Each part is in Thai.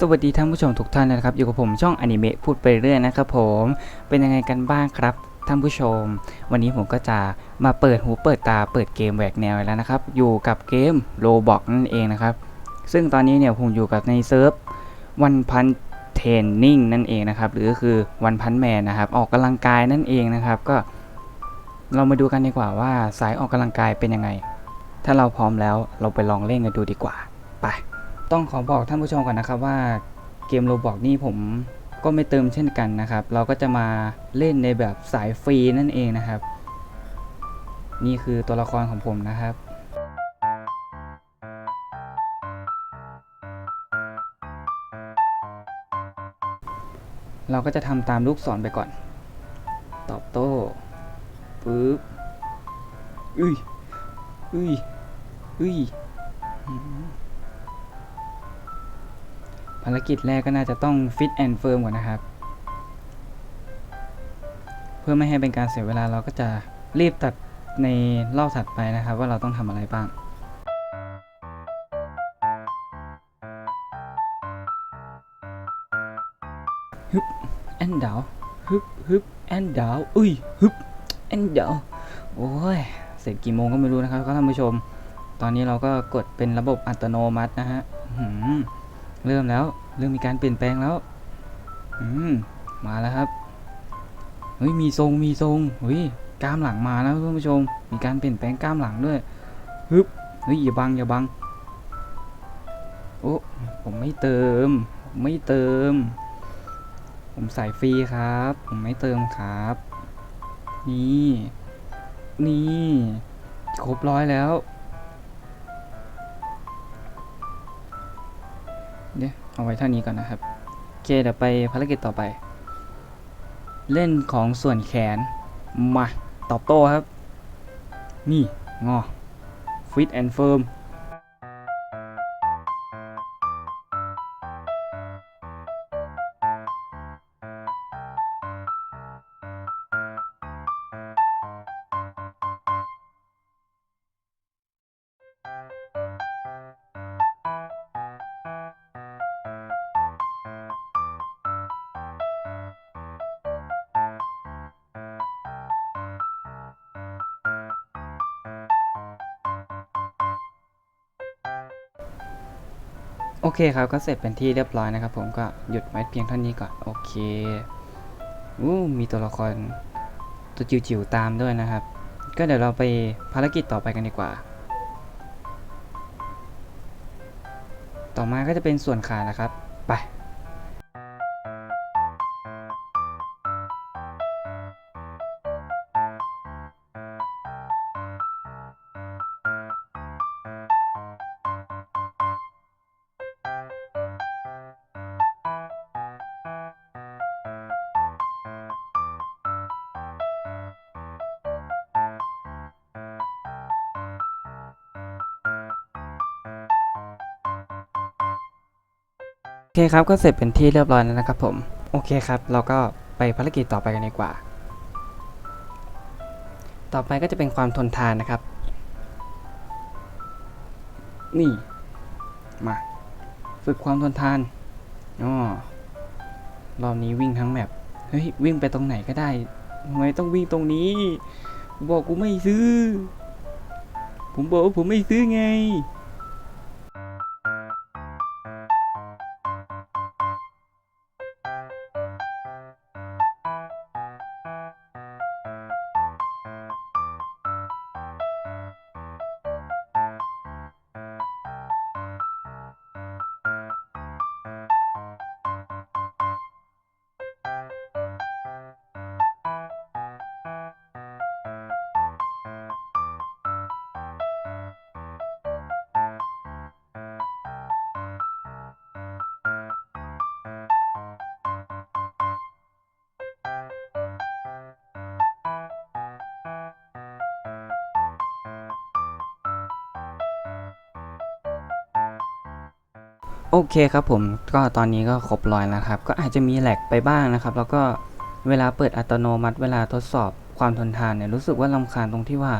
สวัสดีท่านผู้ชมทุกท่านนะครับ อยู่กับผมช่องอนิเมะพูดไปเรื่อยนะครับผมเป็นยังไงกันบ้างครับท่านผู้ชม วันนี้ผมก็จะมาเปิดหูเปิดตาเปิดเกมแหวกแนวแล้วนะครับ อยู่กับเกมโลบอกนั่นเองนะครับ ซึ่งตอนนี้เนี่ยผมอยู่กับในเซิร์ฟวันพันเทรนนิ่งนั่นเองนะครับ หรือคือวันพันแมนนะครับ ออกกำลังกายนั่นเองนะครับ ก็เรามาดูกันดีกว่าว่าสายออกกำลังกายเป็นยังไง ถ้าเราพร้อมแล้วเราไปลองเล่นกันดูดีกว่าไป ต้องขอบอกท่านผู้ชมก่อนนะครับว่าเกมโรบอกนี่ผมก็ไม่เติมเช่นกันนะครับ เราก็จะมาเล่นในแบบสายฟรีนั่นเองนะครับ นี่คือตัวละครของผมนะครับเราก็จะทำตามลูกศรไปก่อน ตอบโต้ปึ๊บอุ้ยอุ้ยอุ้ย ภารกิจแรกก็น่าจะต้องฟิตแอนด์เฟิร์มก่อนนะครับ เพื่อไม่ให้เป็นการเสียเวลาเราก็จะรีบตัดในรอบถัดไปนะครับ ว่าเราต้องทำอะไรบ้างฮึบแอนดาวฮึบฮึบแอนดาวอุ้ยฮึบแอนดาวโอ้ยเสร็จกี่โมงก็ไม่รู้นะครับท่านผู้ชม ตอนนี้เราก็กดเป็นระบบอัตโนมัตินะฮะ เริ่มแล้ว เริ่มมีการเปลี่ยนแปลงแล้ว อืม มาแล้วครับ เฮ้ย มีทรง มีทรงเฮ้ย กล้ามหลังมาแล้วท่านผู้ชม มีการเปลี่ยนแปลงกล้ามหลังด้วย ฮึบ เฮ้ย อย่าบัง อย่าบัง โอ้ ผมไม่เติมผมไม่เติม ผมใส่ฟรีครับ ผมไม่เติมครับ นี่ นี่ ครบร้อยแล้ว เดี๋ยวเอาไว้เท่านี้ก่อนนะครับโอเคเดี๋ยวไปภารกิจต่อไป เล่นของส่วนแขน มา ตอบโต้ครับ นี่ งอ fit and firm โอเคครับก็เสร็จเป็นที่เรียบร้อยนะครับ ผมก็หยุดไว้เพียงเท่านี้ก่อนโอเคอู้มีตัวละครตัวจิ๋วๆตามด้วยนะครับ ก็เดี๋ยวเราไปภารกิจต่อไปกันดีกว่า ต่อมาก็จะเป็นส่วนขานะครับ ไป เคครับก็เสร็จเป็นที่เรียบร้อยแล้วนะครับผม โอเคครับ เราก็ไปภารกิจต่อไปกันดีกว่า ต่อไปก็จะเป็นความทนทานนะครับ นี่ มา ฝึกความทนทานอ๋อรอบนี้วิ่งทั้งแมปเฮ้ย วิ่งไปตรงไหนก็ได้ทำไมต้องวิ่งตรงนี้ บอกกูไม่ซื้อ ผมบอกว่าผมไม่ซื้อไง โอเคครับผมก็ตอนนี้ก็ครบร้อยแล้วครับ ก็อาจจะมีแหลกไปบ้างนะครับ แล้วก็เวลาเปิดอัตโนมัติเวลาทดสอบความทนทานเนี่ยรู้สึกว่าลำคาญตรงที่ว่า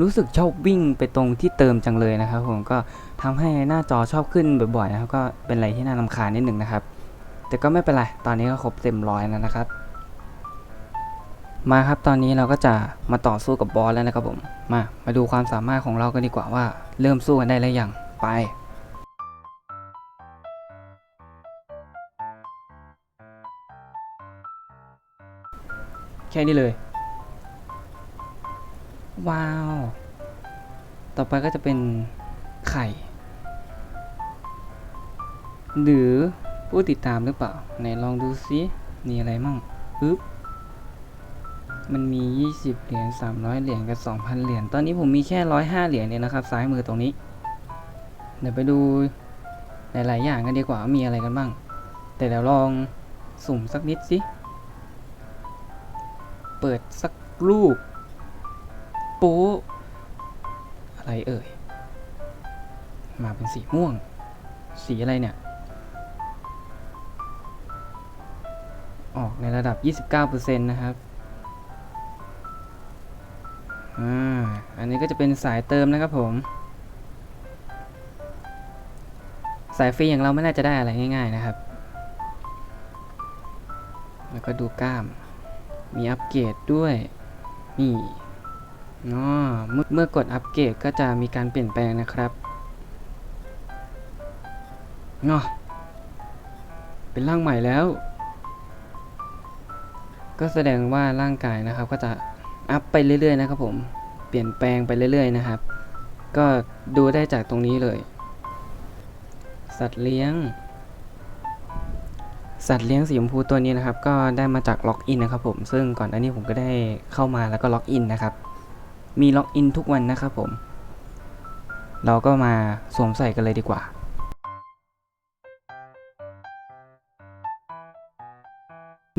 รู้สึกชอบวิ่งไปตรงที่เติมจังเลยนะครับ ผมก็ทำให้หน้าจอชอบขึ้นบ่อยๆนะครับก็เป็นอะไรที่น่ารำคาญนิดหนึ่งนะครับ แต่ก็ไม่เป็นไรตอนนี้ก็ครบเต็มร้อยแล้วนะครับ มาครับตอนนี้เราก็จะมาต่อสู้กับบอสแล้วนะครับผมมามาดูความสามารถของเรากันดีกว่าว่า เริ่มสู้กันได้แล้วยังไป แค่นี้เลย ว้าว ต่อไปก็จะเป็นไข่ หรือผู้ติดตามหรือเปล่าไหนลองดูซิมีอะไรมั่งปึ๊บมันมี 20 เหรียญ 300 เหรียญ กับ 2,000 เหรียญ ตอนนี้ผมมีแค่ 105 เหรียญเนี่ยนะครับ ซ้ายมือตรงนี้ เดี๋ยวไปดูหลาย ๆ อย่างกันดีกว่าว่ามีอะไรกันบ้าง แต่เดี๋ยวลองสุ่มสักนิดสิ เปิดสักรูป โป๊ะอะไรเอ่ย มาเป็นสีม่วง สีอะไรเนี่ย ออกในระดับ 29%นะครับอ่าอันนี้ก็จะเป็นสายเติมนะครับผม สายฟรีอย่างเราไม่น่าจะได้อะไรง่าย ๆนะครับ แล้วก็ดูกล้าม มีอัปเกรดด้วย นี่อ๋อเมื่อเมื่อกดอัปเกรดก็จะมีการเปลี่ยนแปลงนะครับงอเป็นร่างใหม่แล้ว ก็แสดงว่าร่างกายนะครับ ก็จะอัพไปเรื่อยๆนะครับผมเปลี่ยนแปลงไปเรื่อย ๆ นะครับ ก็ดูได้จากตรงนี้เลย สัตว์เลี้ยง สัตว์เลี้ยงสีชมพูตัวนี้นะครับ ก็ได้มาจากล็อกอินนะครับผม ซึ่งก่อนหน้านี้ผมก็ได้เข้ามาแล้วก็ล็อกอินนะครับ มีล็อกอินทุกวันนะครับผม เราก็มาสวมใส่กันเลยดีกว่า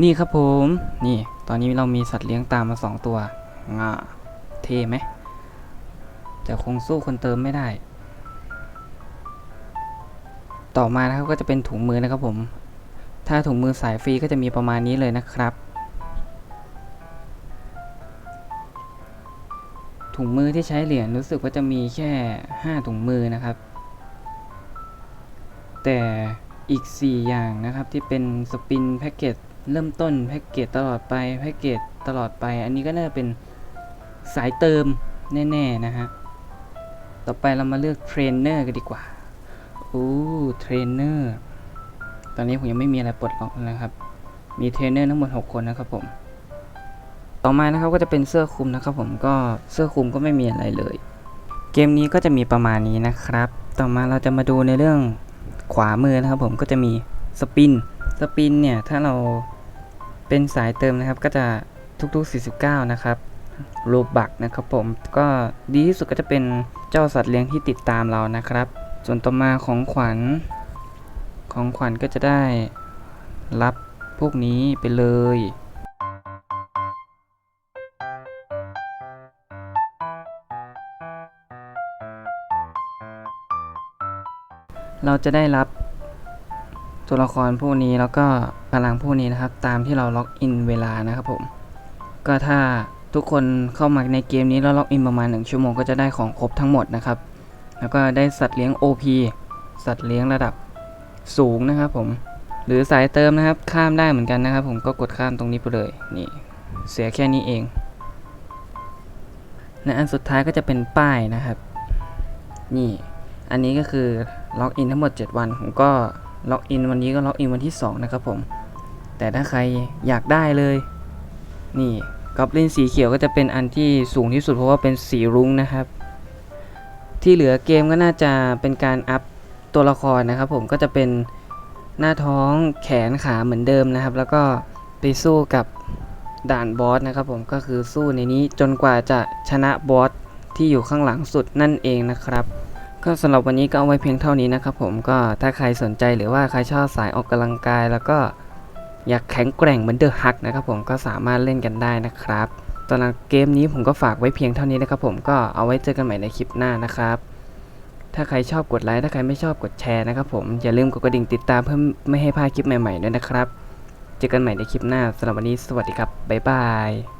นี่ครับผม นี่ ตอนนี้เรามีสัตว์เลี้ยงตามมาสองตัวงาเท่ไหม แต่คงสู้คนเติมไม่ได้ ต่อมานะครับก็จะเป็นถุงมือนะครับผม ถ้าถุงมือสายฟรีก็จะมีประมาณนี้เลยนะครับ ถุงมือที่ใช้เหรียญรู้สึกว่าจะมีแค่ 5 ถุงมือนะครับ แต่อีก 4 อย่างนะครับที่เป็นสปินแพ็กเกจเริ่มต้นแพ็กเกจตลอดไปแพ็กเกจตลอดไป อันนี้ก็น่าจะเป็นสายเติมแน่ๆนะฮะ ต่อไปเรามาเลือกเทรนเนอร์กันดีกว่าโอ้เทรนเนอร์ อนนี้ผมยังไม่มีอะไรปลดล็อกนะครับ มีเทรนเนอร์ทั้งหมด 6 คนนะครับผม ต่อมานะครับก็จะเป็นเสื้อคลุมนะครับผมก็เสื้อคลุมก็ไม่มีอะไรเลย เกมนี้ก็จะมีประมาณนี้นะครับ ต่อมาเราจะมาดูในเรื่องขวามือนะครับผมก็จะมีสปิน สปินเนี่ยถ้าเราเป็นสายเติมนะครับก็จะทุกๆ 49 นะครับโลบักนะครับผมก็ดีที่สุดก็จะเป็นเจ้าสัตว์เลี้ยงที่ติดตามเรานะครับ ส่วนต่อมาของขวัญ ของขวัญก็จะได้รับพวกนี้ไปเลยเราจะได้รับตัวละครพวกนี้แล้วก็พลังพวกนี้นะครับ ตามที่เราล็อกอินเวลานะครับผม ก็ถ้าทุกคนเข้ามาในเกมนี้แล้วล็อกอินประมาณ 1 ชั่วโมงก็จะได้ของครบทั้งหมดนะครับ แล้วก็ได้สัตว์เลี้ยง OP สัตว์เลี้ยงระดับ สูงนะครับผมหรือสายเติมนะครับข้ามได้เหมือนกันนะครับ ผมก็กดข้ามตรงนี้ไปเลยนี่เสียแค่นี้เองและอันสุดท้ายก็จะเป็นป้ายนะครับ นี่ อันนี้ก็คือล็อกอินทั้งหมด 7 วัน ผมก็ล็อกอินวันนี้ก็ล็อกอินวันที่ 2 นะครับผม แต่ถ้าใครอยากได้เลย นี่กอบลินสีเขียวก็จะเป็นอันที่สูงที่สุดเพราะว่าเป็นสีรุ้งนะครับ ที่เหลือเกมก็น่าจะเป็นการอัพ ตัวละครนะครับผมก็จะเป็นหน้าท้องแขนขาเหมือนเดิมนะครับ แล้วก็ไปสู้กับด่านบอสนะครับผมก็คือสู้ในนี้จนกว่าจะชนะบอสที่อยู่ข้างหลังสุดนั่นเองนะครับ ก็สำหรับวันนี้ก็เอาไว้เพียงเท่านี้นะครับผมก็ถ้าใครสนใจหรือว่าใครชอบสายออกกำลังกาย แล้วก็อยากแข็งแกร่งเหมือนเดอะฮักนะครับผมก็สามารถเล่นกันได้นะครับตอนเกมนี้ผมก็ฝากไว้เพียงเท่านี้นะครับผมก็เอาไว้เจอกันใหม่ในคลิปหน้านะครับ ถ้าใครชอบกดไลค์ถ้าใครไม่ชอบกดแชร์นะครับผม อย่าลืมกดกระดิ่งติดตามเพื่อไม่ให้พลาดคลิปใหม่ๆด้วยนะครับ เจอกันใหม่ในคลิปหน้าสำหรับวันนี้สวัสดีครับ บ๊ายบาย